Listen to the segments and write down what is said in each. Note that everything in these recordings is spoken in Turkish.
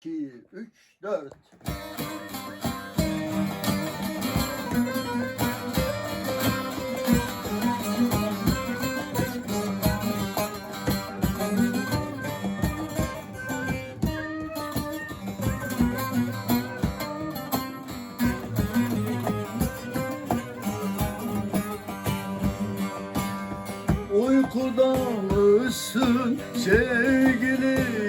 2, 3, 4. Uykuda mısın sevgili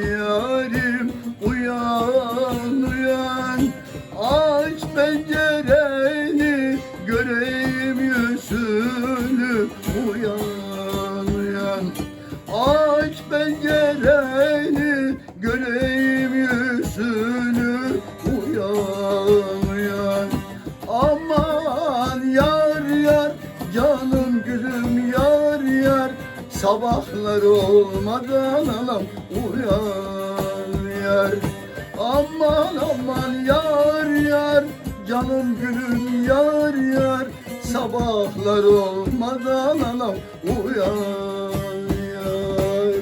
Yüzünü Uyan uyan. Aç pencereni Göreyim yüzünü. Uyan uyan. Aman yar yar canım gülüm yar yar. Sabahlar olmadan anam uyan yar. Aman aman yar yar canım gülüm yar yar Sabahlar olmadan anam uyan yar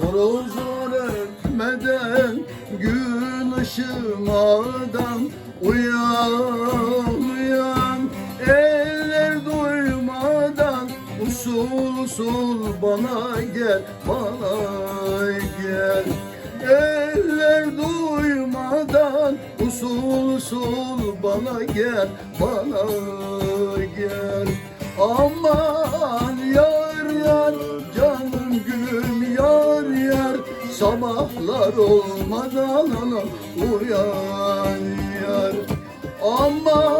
Horozlar ötmeden gün ışımadan Uyan uyan. Eller duymadan Usul usul bana gel bana gel. Eller duymadan usul usul bana gel bana gel. Aman Sabahlar olmadan ana uyan yar. Aman